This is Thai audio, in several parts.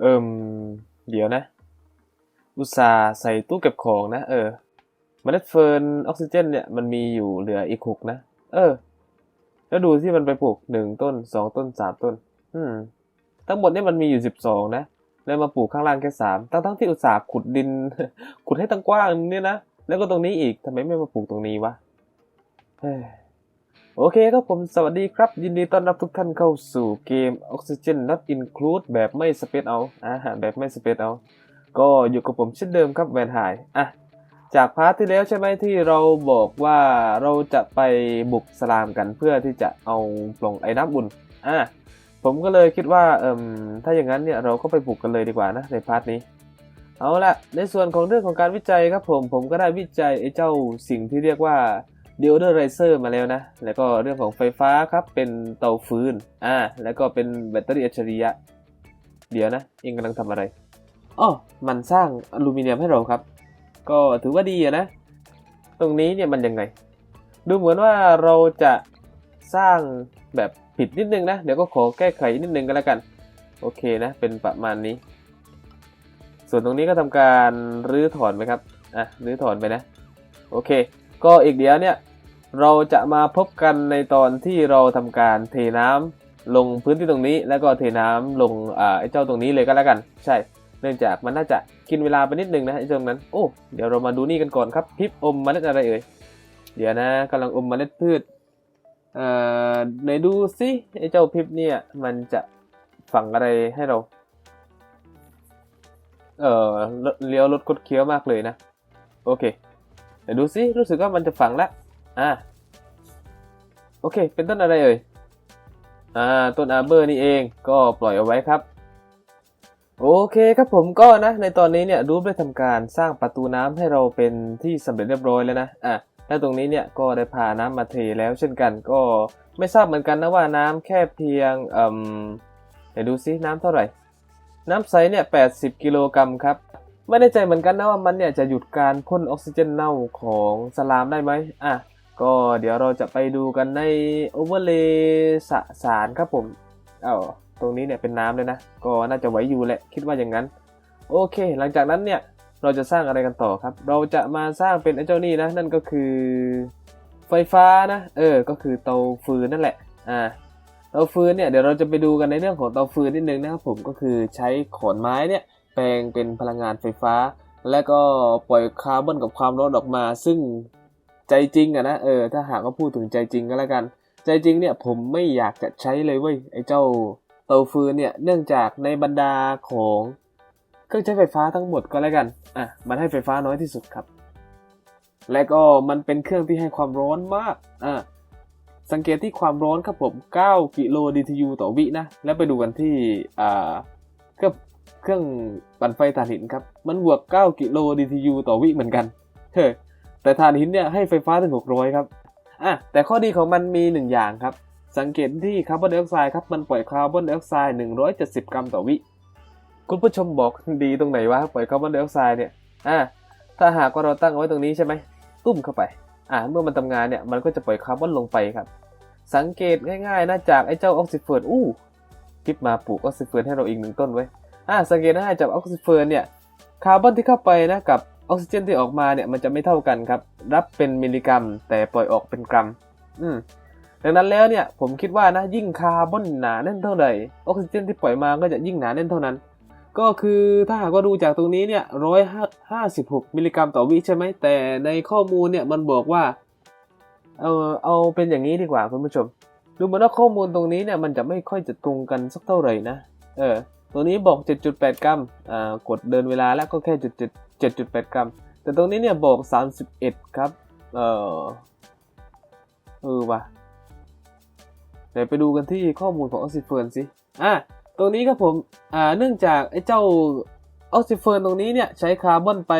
เอิมเดี๋ยวนะ อุตสาห์ใส่ตู้เก็บของนะ เออเมล็ดเฟิร์นออกซิเจน เนี่ยมันมีอยู่เหลืออีกหกนะ เออ แล้วดูที่มันไปปลูกหนึ่งต้นสองต้นสามต้น อืม ทั้งหมดเนี่ยมันมีอยู่สิบสองนะ แล้วมาปลูกข้างล่างแค่สามทั้งทั้งที่อุตสาห์ขุดดิน ขุดให้ตั้งกว้างเนี่ยนะ แล้วก็ตรงนี้อีกทำไมไม่มาปลูกตรงนี้วะเฮ้ โอเคครับผมสวัสดีครับ ยินดีต้อนรับทุกท่านเข้าสู่เกม Oxygen Not Include แบบไม่สเปซเอาอ่าแบบไม่สเปซเอา ก็อยู่กับผมเช่นเดิมครับแวนหายอะจากพาร์ทที่แล้วใช่ไหมที่เราบอกว่าเราจะไปบุกสลามกันเพื่อที่จะเอาปล่องไอ้น้ำอุ่นอะผมก็เลยคิดว่าเอ่มถ้าอย่างนั้นเนี่ยเราก็ไปบุกกันเลยดีกว่านะในพาร์ทนี้เอาละในส่วนของเรื่องของการวิจัยครับผมผมก็ได้วิจัยไอ้เจ้าสิ่งที่เรียกว่า deodorizer มาแล้วนะ แล้วก็เรื่องของไฟฟ้าครับ เป็นเตาฟืน อ่า แล้วก็เป็นแบตเตอรี่อัจฉริยะ เดี๋ยวนะ เองกำลังทำอะไรอ๋อมันสร้างอลูมิเนียมให้เราครับ ก็ถือว่าดีอะนะ ตรงนี้เนี่ยมันยังไง ดูเหมือนว่าเราจะสร้างแบบผิดนิดนึงนะ เดี๋ยวก็ขอแก้ไขนิดนึงก็แล้วกัน โอเคนะ เป็นประมาณนี้ ส่วนตรงนี้ก็ทำการรื้อถอนไปครับ อะ รื้อถอนไปนะ โอเค ก็อีกเดียวเนี่ย เราจะมาพบกันในตอนที่เราทำการเทน้ำลงพื้นที่ตรงนี้ แล้วก็เทน้ำลงไอ้เจ้าตรงนี้เลยก็แล้วกัน ใช่ เนื่องจากมันน่าจะกินเวลาไปนิดนึงนะไอ้ตรงนั้น โอ้เดี๋ยวเรามาดูนี่กันก่อนครับพิบอมมเมล็ดอะไรเอ่ยเดี๋ยวนะกำลังอมมเมล็ดพืชเอ่อไหนดูสิไอ้เจ้าพิบเนี่ยมันจะฝังอะไรให้เรา เอ่อเลี้ยวรถคดเคี้ยวมากเลยนะ โอเคเดี๋ยวดูสิรู้สึกว่ามันจะฝังแล้ว อ่าโอเค เป็นต้นอะไรเอ่ย อ่า ต้นอาร์เบอร์นี่เอง ก็ปล่อยเอาไว้ครับ โอเคครับผมก็นะ ในตอนนี้เนี่ยรูปได้ทำการสร้างประตูน้ำให้เราเป็นที่สำเร็จเรียบร้อยแล้วนะ อะและตรงนี้เนี่ยก็ได้พาน้ำมาเทแล้วเช่นกัน ก็ไม่ทราบเหมือนกันนะว่าน้ำแค่เพียงเอ่มเดี๋ยวดูซิน้ำเท่าไหร่ น้ำใสเนี่ย80กิโลกรัมครับไม่แน่ใจเหมือนกันนะว่ามันเนี่ยจะหยุดการพ่นออกซิเจนเน่าของสลามได้ไหมอะ ก็เดี๋ยวเราจะไปดูกันในโอเวอร์เลสสารครับผมเอ้าตรงนี้เนี่ยเป็นน้ำเลยนะ ก็น่าจะไหวอยู่แหละ คิดว่าอย่างนั้น โอเค หลังจากนั้นเนี่ย เราจะสร้างอะไรกันต่อครับ เราจะมาสร้างเป็นไอ้เจ้านี่นะ นั่นก็คือไฟฟ้านะ เออ ก็คือเตาฟืนนั่นแหละ อ่า เตาฟืนเนี่ย เดี๋ยวเราจะไปดูกันในเรื่องของเตาฟืนนิดนึงนะครับผม ก็คือใช้ขอนไม้เนี่ย แปลงเป็นพลังงานไฟฟ้า และก็ปล่อยคาร์บอนกับความร้อนออกมา ซึ่ง ใจจริงอะนะเออถ้าหากว่าพูดถึงใจจริงก็แล้วกัน ใจจริงเนี่ยผมไม่อยากจะใช้เลยเว้ยไอ้เจ้าเตาฟืนเนี่ยเนื่องจากในบรรดาของเครื่องใช้ไฟฟ้าทั้งหมดก็แล้วกันอะมันให้ไฟฟ้าน้อยที่สุดครับ และก็มันเป็นเครื่องที่ให้ความร้อนมากอะสังเกตที่ความร้อนครับผม 9 กิโล DTU ต่อวินะ แล้วไปดูกันที่อ่าเครื่องเครื่องปั่นไฟถ่านหินครับ มันบวก 9 กิโล DTU ต่อวิเหมือนกัน เฮ้ แต่ถ่านหินเนี่ยให้ไฟฟ้าถึง 600 ครับอะแต่ข้อดีของมันมี 1 อย่างครับ สังเกตที่คาร์บอนไดออกไซด์ครับ มันปล่อยคาร์บอนไดออกไซด์ 170 กรัมต่อวิ คุณผู้ชมบอกดีตรงไหนวะปล่อยคาร์บอนไดออกไซด์เนี่ยอะถ้าหากว่าเราตั้งเอาไว้ตรงนี้ใช่ไหมตุ้มเข้าไปอ่าเมื่อมันทำงานเนี่ยมันก็จะปล่อยคาร์บอนลงไปครับ สังเกตง่ายๆนะจากไอ้เจ้าออกซิเฟิร์นอู้คิดมาปลูกออกซิเฟิร์นให้เราอีกหนึ่งต้นไว้อ่าสังเกตง่ายๆจากออกซิเฟิร์นเนี่ยคาร์บอนที่เข้าไปนะกับ ออกซิเจนที่ออกมาเนี่ยมันจะไม่เท่ากันครับ รับเป็นมิลลิกรัม แต่ปล่อยออกเป็นกรัม อืมดังนั้นแล้วเนี่ยผมคิดว่านะยิ่งคาร์บอนหนาแน่นเท่าไหร่ออกซิเจนที่ปล่อยมาก็จะยิ่งหนาแน่นเท่านั้น ก็คือถ้าหากว่าดูจากตรงนี้เนี่ยร้อยห้าสิบหกมิลลิกรัมต่อวิใช่ไหมแต่ในข้อมูลเนี่ยมันบอกว่าเอาเอาเป็นอย่างนี้ดีกว่าคุณผู้ชม ดูเหมือนว่าข้อมูลตรงนี้เนี่ยมันจะไม่ค่อยจะตรงกันสักเท่าไหร่นะเออตัวนี้บอก 7.8 กรัมอ่ากดเดินเวลาแล้วก็แค่7 7.8 กรัม แต่ตรงนี้เนี่ยบอก 31 ครับ เออเออว่ะเดี๋ยวไปดูกันที่ข้อมูลของออกซิเฟิร์นสิ อะ ตรงนี้ครับผม อ่า เนื่องจากไอ้เจ้าออกซิเฟิร์นตรงนี้เนี่ยใช้คาร์บอนไป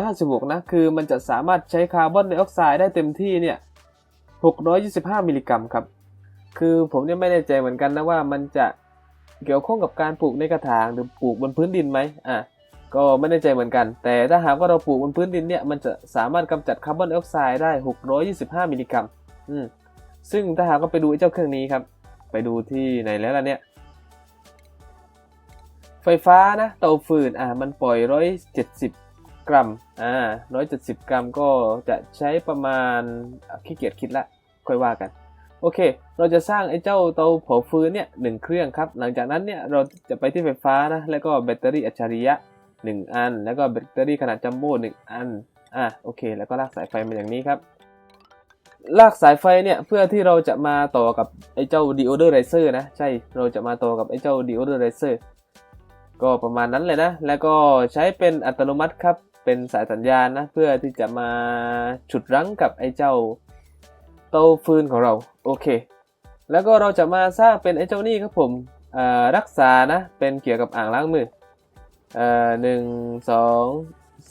156 นะ คือมันจะสามารถใช้คาร์บอนไดออกไซด์ได้เต็มที่เนี่ย 625 มิลลิกรัมครับ คือผมเนี่ยไม่แน่ใจเหมือนกันนะว่ามันจะเกี่ยวข้องกับการปลูกในกระถางหรือปลูกบนพื้นดินไหมอะ ก็ไม่แน่ใจเหมือนกัน แต่ถ้าหากว่าเราปลูกบนพื้นดินเนี่ย มันจะสามารถกำจัดคาร์บอนไดออกไซด์ได้ 625 มิลลิกรัมอืมซึ่งถ้าหากว่าไปดูไอเจ้าเครื่องนี้ครับ ไปดูที่ไหนแล้วล่ะเนี่ย ไฟฟ้านะเตาฟืนอ่ามันปล่อย 170 กรัมอ่า170 กรัมก็จะใช้ประมาณขี้เกียจคิดละค่อยว่ากันโอเค เราจะสร้างไอ้เจ้าเตาเผาฟืนเนี่ยหนึ่งเครื่องครับ หลังจากนั้นเนี่ยเราจะไปที่ไฟฟ้านะ แล้วก็แบตเตอรี่อัจฉริยะ 1 อัน แล้วก็แบตเตอรี่ขนาดจัมโบ้1อัน อะโอเค แล้วก็ลากสายไฟมาอย่างนี้ครับ ลากสายไฟเนี่ยเพื่อที่เราจะมาต่อกับไอ้เจ้า deodorizer นะ ใช่ เราจะมาต่อกับไอ้เจ้า deodorizer ก็ประมาณนั้นเลยนะ แล้วก็ใช้เป็นอัตโนมัติครับ เป็นสายสัญญาณนะ เพื่อที่จะมาฉุดรั้งกับไอ้เจ้าเตาฟืนของเรา โอเค แล้วก็เราจะมาสร้างเป็นไอ้เจ้านี่ครับผมรักษานะ เป็นเกี่ยวกับอ่างล้างมือ เอ่อหนึ่งสอง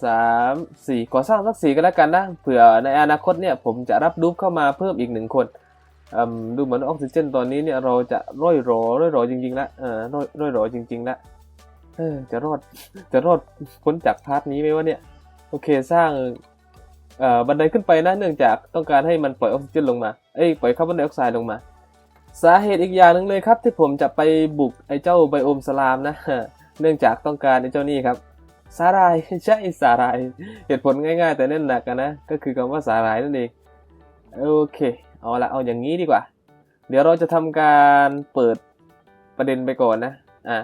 สามสี่ขอสร้างสักสี่ก็แล้วกันนะเผื่อในอนาคตเนี่ยผมจะรับดูปเข้ามาเพิ่มอีกหนึ่งคนดูเหมือนออกซิเจนตอนนี้เนี่ยเราจะร่อยรอร่อยรอจริงๆละเออร่อยร่อยรอจริงๆละเออจะรอดจะรอดพ้นจากพาร์ทนี้ไหมวะเนี่ยโอเคสร้างเอ่อบันไดขึ้นไปนะเนื่องจากต้องการให้มันปล่อยออกซิเจนลงมาเอ้ยปล่อยคาร์บอนไดออกไซด์ลงมา สาเหตุอีกอย่างหนึ่งเลยครับที่ผมจะไปบุกไอ้เจ้าไบโอมสลามนะ เนื่องจากต้องการไอ้เจ้านี่ครับสาหร่ายใช่สาหร่ายเหตุผลง่ายๆ แต่เน้นหนักกันนะ ก็คือคำว่าสาหร่ายนั่นเองโอเค เอาละเอาอย่างนี้ดีกว่า เดี๋ยวเราจะทำการเปิดประเด็นไปก่อนนะอะ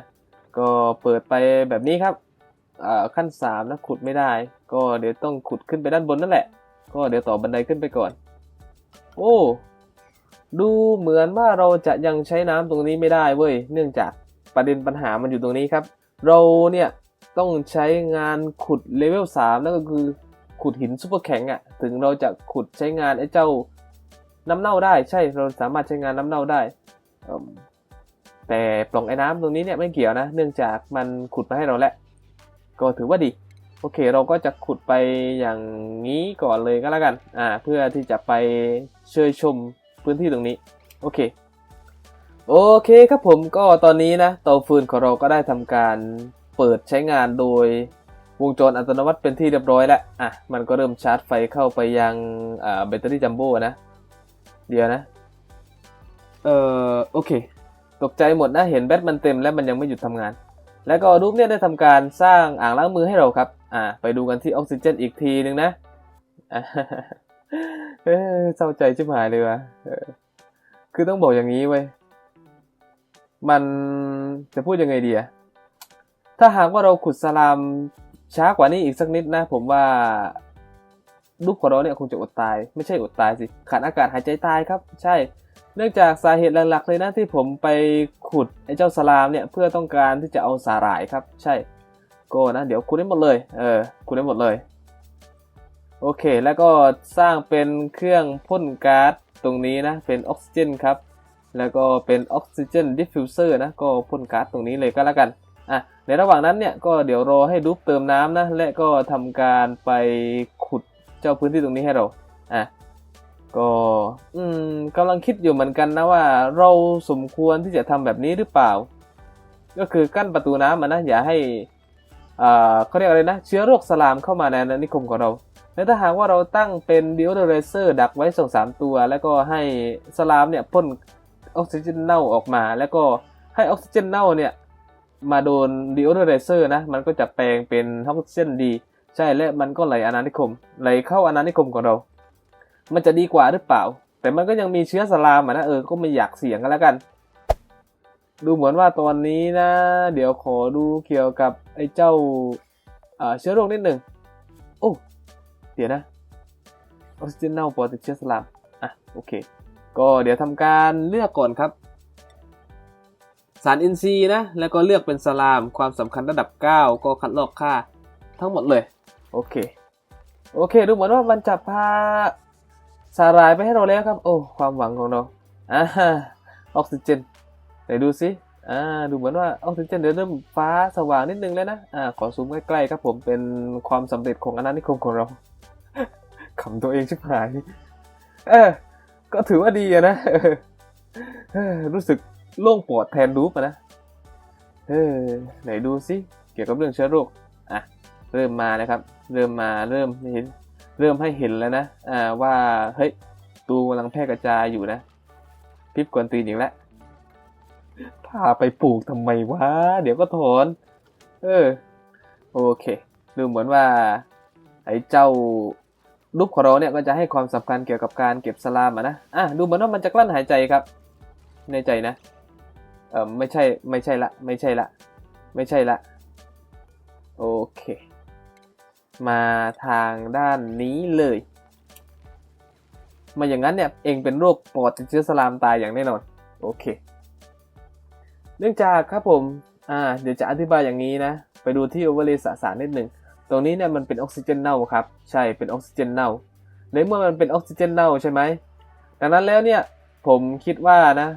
ก็เปิดไปแบบนี้ครับอ่าขั้น3นะขุดไม่ได้ ก็เดี๋ยวต้องขุดขึ้นไปด้านบนนั่นแหละ ก็เดี๋ยวต่อบันไดขึ้นไปก่อน โอ้ดูเหมือนว่าเราจะยังใช้น้ำตรงนี้ไม่ได้เว้ย เนื่องจากประเด็นปัญหามันอยู่ตรงนี้ครับ เราเนี่ยต้องใช้งานขุดเลเวล3นั่นก็คือขุดหินซุปเปอร์แข็งอะ่ะ ถึงเราจะขุดใช้งานไอ้เจ้าน้ำเน่าได้ ใช่เราสามารถใช้งานน้ำเน่าได้แต่ปล่องไอ้น้ำตรงนี้เนี่ยไม่เกี่ยวนะ เนื่องจากมันขุดมาให้เราแล้วก็ถือว่าดีโอเค เราก็จะขุดไปอย่างนี้ก่อนเลยก็แล้วกัน อ่า เพื่อที่จะไปเชยชมพื้นที่ตรงนี้ โอเค โอเคครับผมก็ตอนนี้นะเตาฟืนของเราก็ได้ทำการเปิดใช้งานโดยวงจรอัตโนมัติเป็นที่เรียบร้อยแล้ว อะ มันก็เริ่มชาร์จไฟเข้าไปยังแบตเตอรี่จัมโบ้นะ เดี๋ยวนะ เอ่อ โอเค ตกใจหมดนะ เห็นแบตมันเต็มแล้วมันยังไม่หยุดทำงาน แล้วก็รูปเนี่ยได้ทำการสร้างอ่างล้างมือให้เราครับ อ่า ไปดูกันที่ออกซิเจนอีกทีนึงนะเออเศร้าใจชิบหายเลยวะคือต้องบอกอย่างนี้เว้ มันจะพูดยังไงดีอะถ้าหากว่าเราขุดสลามช้ากว่านี้อีกสักนิดนะ ผมว่าลูกของเราเนี่ยคงจะอดตาย ไม่ใช่อดตายสิขาดอากาศหายใจตายครับ ใช่ เนื่องจากสาเหตุหลักๆเลยนะที่ผมไปขุดไอ้เจ้าสลามเนี่ยเพื่อต้องการที่จะเอาสาหร่ายครับ ใช่ก็นะเดี๋ยวขุดได้หมดเลยเออขุดได้หมดเลย โอเค แล้วก็สร้างเป็นเครื่องพ่นก๊าซตรงนี้นะเป็นออกซิเจนครับ แล้วก็เป็นออกซิเจนดิฟฟิวเซอร์นะก็พ่นก๊าซตรงนี้เลยก็แล้วกันอะในระหว่างนั้นเนี่ยก็เดี๋ยวรอให้ดูปเติมน้ำนะและก็ทำการไปขุดเจ้าพื้นที่ตรงนี้ให้เราอะก็อืมกำลังคิดอยู่เหมือนกันนะว่า เราสมควรที่จะทำแบบนี้หรือเปล่า ก็คือกั้นประตูน้ำมันนะอย่าให้อ่าเขาเรียกอะไรนะ เชื้อโรคสลามเข้ามาในนิคมของเราและถ้าหากว่าเราตั้งเป็นดิโอเดอเรเซอร์ดักไว้สองสามตัว แล้วก็ให้สลามเนี่ยพ่น ออกซิเจนเน่าออกมา แล้วก็ให้ออกซิเจนเน่าเนี่ยมาโดนดิโอเดอเรเซอร์นะ มันก็จะแปลงเป็นออกซิเจนดี ใช่และมันก็ไหลอาณานิคม ไหลเข้าอาณานิคมของเรา มันจะดีกว่าหรือเปล่า แต่มันก็ยังมีเชื้อสลามอะนะเออก็ไม่อยากเสี่ยงกันแล้วกัน ดูเหมือนว่าตอนนี้นะ เดี๋ยวขอดูเกี่ยวกับไอ้เจ้าเชื้อโรคนิดหนึ่งโอ้เดี๋ยวนะออกซิเจนเน่าปอดติดเชื้อสลามอะโอเค ก็เดี๋ยวทำการเลือกก่อนครับ สารอินทรีย์นะ แล้วก็เลือกเป็นสลามความสำคัญระดับ 9 ก็คัดลอกค่าทั้งหมดเลย โอเค โอเค ดูเหมือนว่ามันจะพาสาหร่ายไปให้เราแล้วครับ โอ้ ความหวังของเราอ่าออกซิเจนไหนดูสิอ่า ดูเหมือนว่าออกซิเจนเดี๋ยวเริ่มฟ้าสว่างนิดนึงแล้วนะ อ่า ขอซูมใกล้ๆครับผม เป็นความสำเร็จของอาณานิคมของเราขำตัวเองชิบหาย เออ ก็ถือว่าดีนะรู้สึกโล่งปลอดแทนรูปอะนะเออไหนดูสิเกี่ยวกับเรื่องเชื้อโรคอะเริ่มมานะครับ เริ่มมาเริ่มเห็นเริ่มให้เห็นแล้วนะอ่าว่าเฮ้ยตูกำลังแพร่กระจายอยู่นะพิบกวนตีนอีกแล้วพาไปปลูกทำไมวะเดี๋ยวก็ถอน เออ โอเค ดูเหมือนว่า ไอ้เจ้า รูปของเราเนี่ยก็จะให้ความสำคัญเกี่ยวกับการเก็บสลามอะนะอะดูเหมือนว่ามันจะกลั้นหายใจครับ ในใจนะ เออไม่ใช่ไม่ใช่ละ ไม่ใช่ละ ไม่ใช่ละ โอเค มาทางด้านนี้เลย มาอย่างนั้นเนี่ยเองเป็นโรคปอดติดเชื้อสลามตายอย่างแน่นอน โอเค เนื่องจากครับผม อ่า เดี๋ยวจะอธิบายอย่างนี้นะ ไปดูที่โอเวอร์เลย์สสารนิดหนึ่ง ตรงนี้เนี่ยมันเป็นออกซิเจนเน่าครับ ใช่เป็นออกซิเจนเน่าในเมื่อมันเป็นออกซิเจนเน่าใช่ไหมดังนั้นแล้วเนี่ยผมคิดว่านะ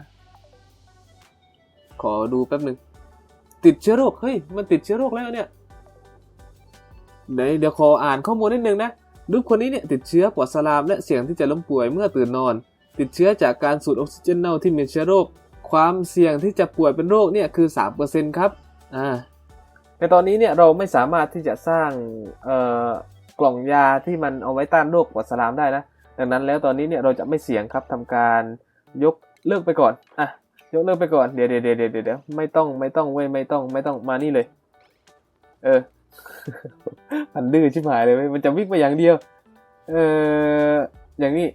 ขอดูแป๊บหนึ่งติดเชื้อโรคเฮ้ยมันติดเชื้อโรคแล้วเนี่ยเดี๋ยวเดี๋ยวขออ่านข้อมูลนิดนึงนะลูกคนนี้เนี่ยติดเชื้อปอดสลามและเสี่ยงที่จะล้มป่วยเมื่อตื่นนอน ติดเชื้อจากการสูดออกซิเจนเน่าที่มีเชื้อโรค ความเสี่ยงที่จะป่วยเป็นโรคเนี่ยคือ3%ครับอ่า ในตอนนี้เนี่ยเราไม่สามารถที่จะสร้างกล่องยาที่มันเอาไว้ต้านโรคปอดสลามได้นะดังนั้นแล้วตอนนี้เนี่ยเราจะไม่เสี่ยงครับทำการยกเลิกไปก่อนอะยกเลิกไปก่อนเดี๋ยวเดี๋ยวเดี๋ยวเดี๋ยวเดี๋ยวไม่ต้องไม่ต้องเว้ยไม่ต้องไม่ต้องมานี่เลย เออมันดื้อชิบหายเลยเว้ยมันจะวิ่งไปอย่างเดียว เอออย่างนี้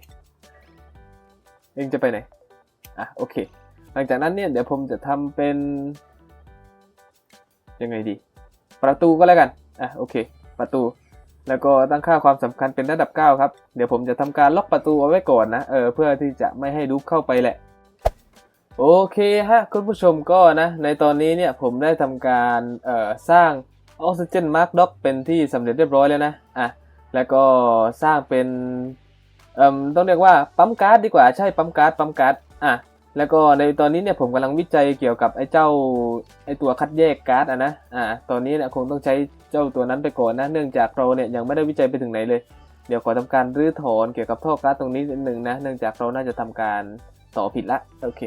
เองจะไปไหนอะโอเค หลังจากนั้นเนี่ยเดี๋ยวผมจะทำเป็นยังไงดี ประตูก็แล้วกัน อะโอเค ประตู แล้วก็ตั้งค่าความสำคัญเป็นระดับ 9 ครับ เดี๋ยวผมจะทำการล็อกประตูเอาไว้ก่อนนะ เออ เพื่อที่จะไม่ให้ดูเข้าไปแหละ โอเคฮะคุณผู้ชมก็นะ ในตอนนี้เนี่ยผมได้ทำการเอ่อสร้างออกซิเจนมาร์กด็อกเป็นที่สำเร็จเรียบร้อยแล้วนะ อะ แล้วก็สร้างเป็นเอ่มต้องเรียกว่าปั๊มก๊าซดีกว่า ใช่ปั๊มก๊าซปั๊มก๊าซ อะ แล้วก็ในตอนนี้เนี่ยผมกำลังวิจัยเกี่ยวกับไอ้เจ้าไอ้ตัวคัดแยกก๊าซอะนะอะตอนนี้เนี่ยคงต้องใช้เจ้าตัวนั้นไปก่อนนะ เนื่องจากเราเนี่ยยังไม่ได้วิจัยไปถึงไหนเลย เดี๋ยวขอทำการรื้อถอนเกี่ยวกับท่อก๊าซตรงนี้นิดนึงนะ เนื่องจากเราน่าจะทำการต่อผิดละโอเค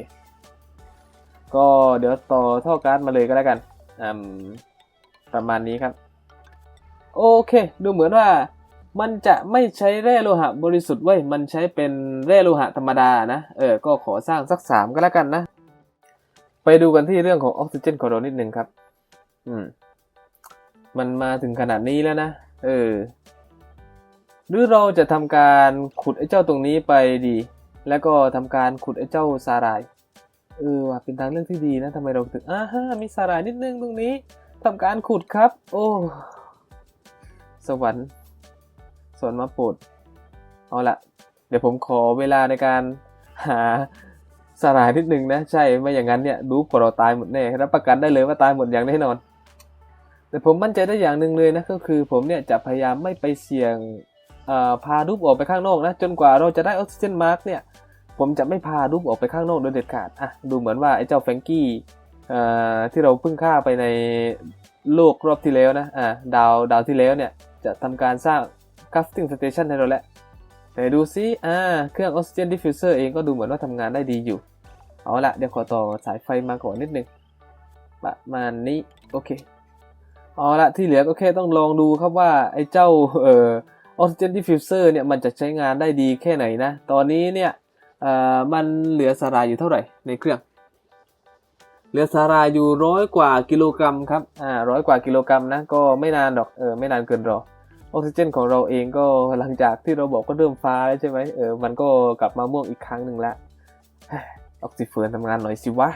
ก็เดี๋ยวต่อท่อก๊าซมาเลยก็แล้วกันอืมประมาณนี้ครับ โอเค ดูเหมือนว่า มันจะไม่ใช้แร่โลหะบริสุทธิ์เว้มันใช้เป็นแร่โลหะธรรมดานะ เออ ก็ขอสร้างสักสามก็แล้วกันนะ ไปดูกันที่เรื่องของออกซิเจนของเรานิดนึงครับ อืม มันมาถึงขนาดนี้แล้วนะ เออ หรือเราจะทำการขุดไอ้เจ้าตรงนี้ไปดี แล้วก็ทำการขุดไอ้เจ้าซาราย เออว่ะเป็นทางเรื่องที่ดีนะทำไมเราถึงอ่าฮะมีสารายนิดนึงตรงนี้ทำการขุดครับ โอ้ สวรรค์ สวนมาปรดเอาละเดี๋ยวผมขอเวลาในการหาสารายนิดนึงนะ ใช่ไม่อย่างนั้นเนี่ยดูพวกเราตายหมดแน่รับประกันได้เลยว่าตายหมดอย่างแน่นอน แต่ผมมั่นใจได้อย่างหนึ่งเลยนะก็คือผมเนี่ยจะพยายามไม่ไปเสี่ยงพารูปออกไปข้างนอกนะจนกว่าเราจะได้ออกซิเจนมาร์กเนี่ยผมจะไม่พารูปออกไปข้างนอกโดยเด็ดขาดอะดูเหมือนว่าไอ้เจ้าแฟรงกี้ที่เราเพิ่งฆ่าไปในโลกรอบที่แล้วนะอะดาวดาวที่แล้วเนี่ยจะทำการสร้าง crafting station ให้เราแล้วแต่ดูซิอ่า เครื่อง oxygen diffuser เองก็ดูเหมือนว่าทำงานได้ดีอยู่ เอาละเดี๋ยวขอต่อสายไฟมาก่อนนิดนึง ประมาณนี้ โอเค เอาละที่เหลือก็แค่ต้องลองดูครับว่า ไอ้เจ้าเอ่อ oxygen diffuser เนี่ยมันจะใช้งานได้ดีแค่ไหนนะ ตอนนี้เนี่ยเอ่อมันเหลือสารายอยู่เท่าไหร่ในเครื่อง เหลือสารายอยู่ร้อยกว่ากิโลกรัมครับ อ่าร้อยกว่ากิโลกรัมนะ ก็ไม่นานหรอก เออไม่นานเกินรอ ออกซิเจนของเราเองก็หลังจากที่เราบอกก็เริ่มฟ้าแล้วใช่ไหมเออมันก็กลับมาม่วงอีกครั้งหนึ่งแล้วเฮ้ยออกซิเฟิร์นทำงานหน่อยสิวะ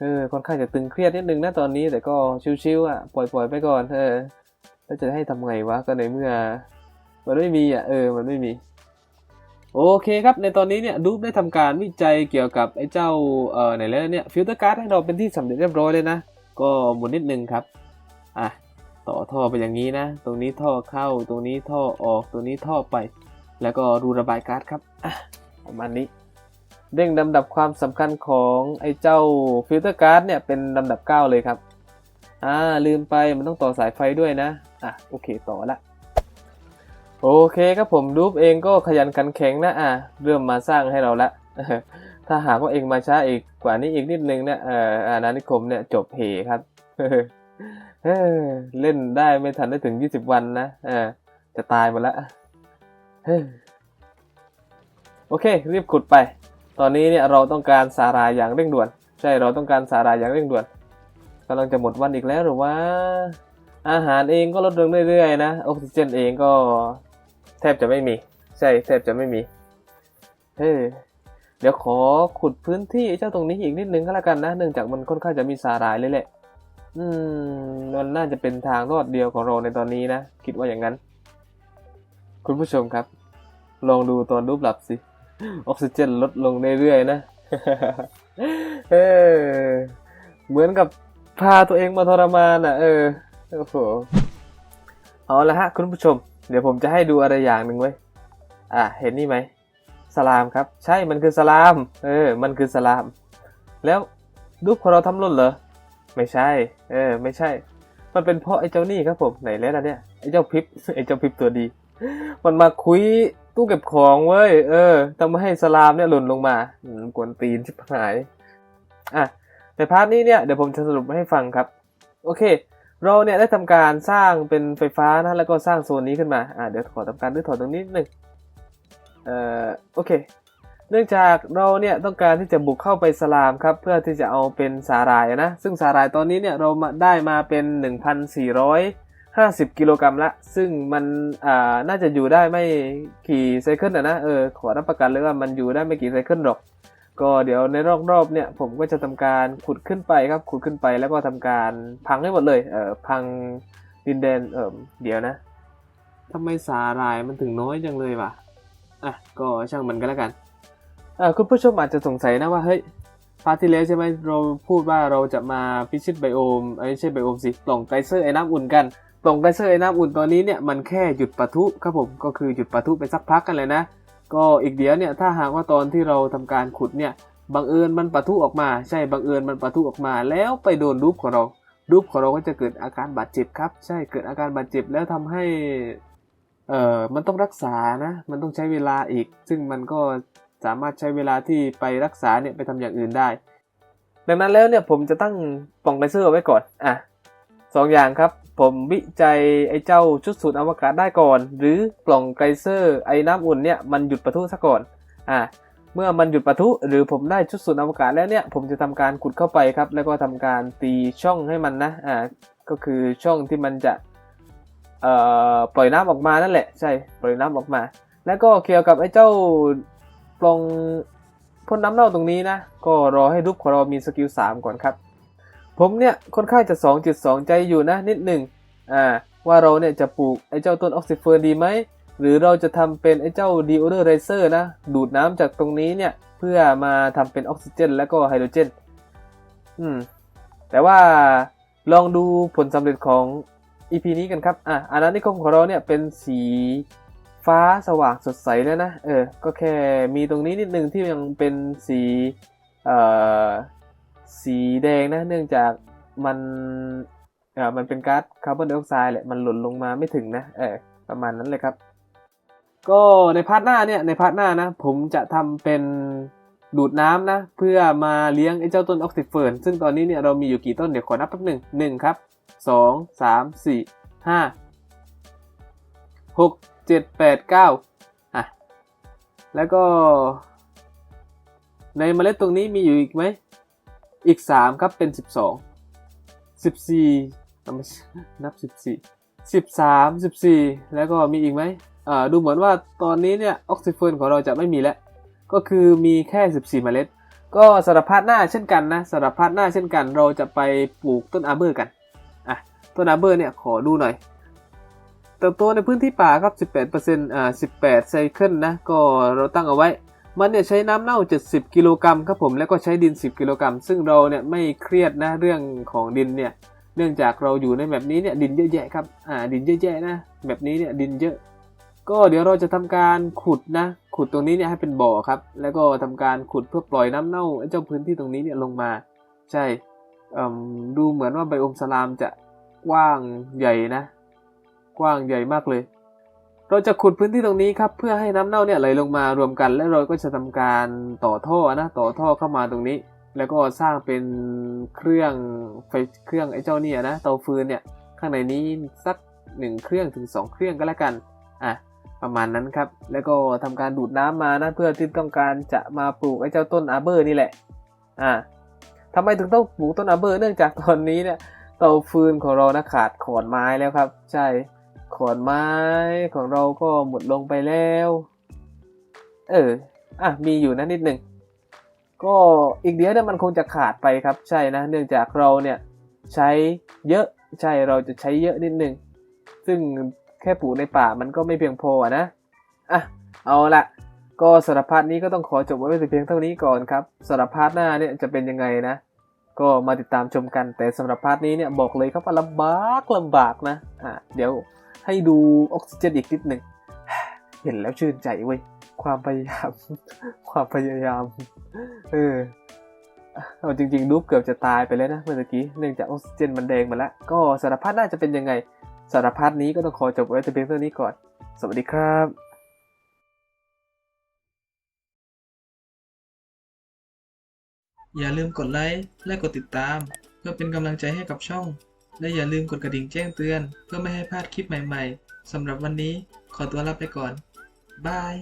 เออค่อนข้างจะตึงเครียดนิดนึงนะตอนนี้แต่ก็ชิวๆอะปล่อยๆไปก่อนเออแล้วจะให้ทำไงวะก็ในเมื่อ มันไม่มีอะเออมันไม่มี โอเคครับในตอนนี้เนี่ยดูได้ทำการวิจัยเกี่ยวกับไอ้เจ้าเอ่อไหนแล้วเนี่ยฟิลเตอร์การ์ดให้เราเป็นที่สำเร็จเรียบร้อยเลยนะก็หมุนนิดนึงครับอะ ต่อท่อไปอย่างนี้นะ ตรงนี้ท่อเข้า ตรงนี้ท่อออก ตรงนี้ท่อไป แล้วก็รูระบายก๊าซครับอะประมาณนี้เร่งลำดับความสำคัญของไอ้เจ้าฟิลเตอร์การ์ดเนี่ยเป็นลำดับ 9 เลยครับอ่าลืมไปมันต้องต่อสายไฟด้วยนะอะโอเคต่อละโอเคครับผมดูปเองก็ขยันขันแข็งนะอะเริ่มมาสร้างให้เราละถ้าหากว่าเองมาช้าอีกกว่านี้อีกนิดนึงเนี่ยเอ่ออาณานิคมเนี่ยจบเหครับ เล่นได้ไม่ทันได้ถึง20วันนะออจะตายหมดละเฮ้ยโอเค รีบขุดไป ตอนนี้เนี่ยเราต้องการสารายอย่างเร่งด่วน ใช่เราต้องการสารายอย่างเร่งด่วนกำลังจะหมดวันอีกแล้วหรือว่า อาหารเองก็ลดลงเรื่อยๆนะออกซิเจนเองก็แทบจะไม่มี ใช่แทบจะไม่มีเฮ้เดี๋ยวขอขุดพื้นที่เจ้าตรงนี้อีกนิดนึงก็แล้วกันนะ เนื่องจากมันค่อนข้างจะมีสาหร่ายเลยแหละ อืมมันน่าจะเป็นทางรอดเดียวของเราในตอนนี้นะ คิดว่าอย่างนั้น คุณผู้ชมครับ ลองดูตอนรูปหลับสิ ออกซิเจนลดลงเรื่อยๆนะเออเหมือนกับพาตัวเองมาทรมานอะ เออโอ้โหเอาละฮะ คุณผู้ชม เดี๋ยวผมจะให้ดูอะไรอย่างหนึ่งไว้อะเห็นนี่ไหมสลามครับ ใช่มันคือสลาม เออ มันคือสลาม แล้วรูปของเราทำหล่นเหรอ ไม่ใช่ เออ ไม่ใช่ มันเป็นเพราะไอ้เจ้านี่ครับผมไหนแล้วล่ะเนี่ยไอ้เจ้าพริบไอ้เจ้าพริบตัวดี มันมาคุยตู้เก็บของเว้ยเออทำให้สลามเนี่ยหล่นลงมาอืมกวนตีนชิบหายอะในพาร์ทนี้เนี่ยเดี๋ยวผมจะสรุปให้ฟังครับ โอเค เราเนี่ยได้ทำการสร้างเป็นไฟฟ้านะแล้วก็สร้างโซนนี้ขึ้นมาอะเดี๋ยวขอทำการรื้อถอนตรงนี้นิดนึงเอ่อโอเค เนื่องจากเราเนี่ยต้องการที่จะบุกเข้าไปสลามครับเพื่อที่จะเอาเป็นสาหร่ายนะ ซึ่งสาหร่ายตอนนี้เนี่ยเราาได้มาเป็น 1,450 กิโลกรัมละ ซึ่งมันอ่าน่าจะอยู่ได้ไม่กี่ไซเคิลนะนะเออขอรับประกันเลยว่ามันอยู่ได้ไม่กี่ไซเคิลหรอก ก็เดี๋ยวในรอบๆเนี่ยผมก็จะทำการขุดขึ้นไปครับขุดขึ้นไปแล้วก็ทำการพังให้หมดเลยเออพังดินแดนเออเดี๋ยวนะทำไมสาหร่ายมันถึงน้อยจังเลยวะอะก็ช่างมันก็แล้วกัน คุณผู้ชมอาจจะสงสัยนะว่าเฮ้ยพาร์ทที่แล้วใช่ไหมเราพูดว่าเราจะมาพิชิตไบโอมเอ้ไม่ใช่ไบโอมสิปล่องไกเซอร์ไอ้น้ำอุ่นกันปล่องไกเซอร์ไอ้น้ำอุ่นตอนนี้เนี่ยมันแค่หยุดปะทุครับผมก็คือหยุดปะทุไปสักพักกันเลยนะ ก็อีกเดี๋ยวเนี่ยถ้าหากว่าตอนที่เราทำการขุดเนี่ยบังเอิญมันปะทุออกมา ใช่บังเอิญมันปะทุออกมา แล้วไปโดนรูปของเรารูปของเราก็จะเกิดอาการบาดเจ็บครับ ใช่เกิดอาการบาดเจ็บแล้วทำให้เอ่อมันต้องรักษานะ มันต้องใช้เวลาอีก ซึ่งมันก็ สามารถใช้เวลาที่ไปรักษาเนี่ยไปทำอย่างอื่นได้ ดังนั้นแล้วเนี่ยผมจะตั้งปล่องไลเซอร์ไว้ก่อนอะสองอย่างครับ ผมวิจัยไอ้เจ้าชุดสูตรอวกาศได้ก่อน หรือปล่องไกเซอร์ไอ้น้ำอุ่นเนี่ยมันหยุดปะทุซะก่อนอะเมื่อมันหยุดปะทุหรือผมได้ชุดสูตรอวกาศแล้วเนี่ยผมจะทำการขุดเข้าไปครับ แล้วก็ทำการตีช่องให้มันนะอ่าก็คือช่องที่มันจะเอ่อปล่อยน้ำออกมานั่นแหละ ใช่ปล่อยน้ำออกมา แล้วก็เกี่ยวกับไอ้เจ้า ปลงพ่นน้ำเน่าตรงนี้นะ ก็รอให้รูปของเรามีสกิล 3 ก่อนครับ ผมเนี่ยค่อนข้างจะ 2.2 ใจอยู่นะนิดหนึ่งอ่าว่าเราเนี่ยจะปลูกไอ้เจ้าต้นออกซิเฟิร์นดีไหม หรือเราจะทำเป็นไอ้เจ้าดีโอเดอร์ไรเซอร์นะ ดูดน้ำจากตรงนี้เนี่ย เพื่อมาทำเป็นออกซิเจน แล้วก็ไฮโดรเจน อืม แต่ว่าลองดูผลสำเร็จของ EP นี้กันครับ อะอาณานิคมของเราเนี่ยเป็นสี ฟ้าสว่างสดใสแล้วนะ เออ ก็แค่มีตรงนี้นิดนึงที่ยังเป็นสี เอ่อ สีแดงนะ เนื่องจากมันเอ่อมันเป็นก๊าซคาร์บอนไดออกไซด์แหละ มันหล่นลงมาไม่ถึงนะ เออ ประมาณนั้นเลยครับ ก็ในพาร์ทหน้าเนี่ย ในพาร์ทหน้านะ ผมจะทำเป็นดูดน้ำนะ เพื่อมาเลี้ยงไอ้เจ้าต้นออกซิเฟิร์น ซึ่งตอนนี้เนี่ยเรามีอยู่กี่ต้น เดี๋ยวขอนับแป๊บหนึ่งหนึ่งครับสองสามสี่ห้าหก เจ็ดแปดเก้าอะ แล้วก็ ในเมล็ดตรงนี้มีอยู่อีกไหม อีกสามครับเป็นสิบสองสิบสี่นับสิบสี่สิบสามสิบสี่แล้วก็มีอีกไหมอ่าดูเหมือนว่าตอนนี้เนี่ยออกซิเฟิร์นของเราจะไม่มีแล้ว ก็คือมีแค่สิบสี่เมล็ด ก็สำหรับพาร์ทหน้าเช่นกันนะสำหรับพาร์ทหน้าเช่นกัน เราจะไปปลูกต้นอาเบอร์กัน อะ ต้นอาเบอร์เนี่ยขอดูหน่อย เติบโตในพื้นที่ป่าครับ 18%อ่า18ไซเคิลนะ ก็เราตั้งเอาไว้ มันเนี่ยใช้น้ำเน่า 70 กิโลกรัมครับผม แล้วก็ใช้ดิน 10 กิโลกรัม ซึ่งเราเนี่ยไม่เครียดนะเรื่องของดินเนี่ย เนื่องจากเราอยู่ในแบบนี้เนี่ยดินเยอะแยะครับ อ่า ดินเยอะแยะนะ แบบนี้เนี่ยดินเยอะ ก็เดี๋ยวเราจะทำการขุดนะ ขุดตรงนี้เนี่ยให้เป็นบ่อครับ แล้วก็ทำการขุดเพื่อปล่อยน้ำเน่าเจ้าพื้นที่ตรงนี้เนี่ยลงมา ใช่อ่มดูเหมือนว่าไบโอมสลามจะกว้างใหญ่นะ กว้างใหญ่มากเลย เราจะขุดพื้นที่ตรงนี้ครับ เพื่อให้น้ำเน่าเนี่ยไหลลงมารวมกัน แล้วเราก็จะทำการต่อท่อนะต่อท่อเข้ามาตรงนี้ แล้วก็สร้างเป็นเครื่องไฟเครื่องไอ้เจ้าเนี่ยนะเตาฟืนเนี่ยข้างในนี้สักหนึ่งเครื่องถึงสองเครื่องก็แล้วกันอะประมาณนั้นครับ แล้วก็ทำการดูดน้ำมานะเพื่อที่ต้องการจะมาปลูกไอ้เจ้าต้นอาเบอร์นี่แหละอ่าทำไมถึงต้องปลูกต้นอาเบอร์เนื่องจากตอนนี้เนี่ยเตาฟืนของเรานะขาดขอนไม้แล้วครับ ใช่ ขอนไม้ของเราก็หมดลงไปแล้ว เออ อะ มีอยู่นะนิดหนึ่ง ก็อีกเดียวเนี่ยมันคงจะขาดไปครับ ใช่นะ เนื่องจากเราเนี่ยใช้เยอะ ใช่ เราจะใช้เยอะนิดหนึ่ง ซึ่งแค่ปลูกในป่ามันก็ไม่เพียงพออะนะ อะ เอาละก็สารพัดนี้ก็ต้องขอจบไว้เป็นเพียงเท่านี้ก่อนครับสารพัดหน้าเนี่ยจะเป็นยังไงนะ ก็มาติดตามชมกัน แต่สำหรับพาร์ทนี้เนี่ยบอกเลยครับว่าลำบากลำบากนะ อะ เดี๋ยว ให้ดูออกซิเจนอีกนิดหนึ่ง เห็นแล้วชื่นใจเว้ย ความพยายาม ความพยายาม เออ เอาจริงๆรูปเกือบจะตายไปแล้วนะเมื่อกี้ เนื่องจากออกซิเจนมันแดงมาแล้ว ก็สารพัดน่าจะเป็นยังไง สารพัดนี้ก็ต้องขอจบไว้แต่เพียงเท่านี้ก่อน สวัสดีครับอย่าลืมกดไลค์และกดติดตาม เพื่อเป็นกำลังใจให้กับช่อง และอย่าลืมกดกระดิ่งแจ้งเตือน เพื่อไม่ให้พลาดคลิปใหม่ๆสำหรับวันนี้ขอตัวลาไปก่อน บาย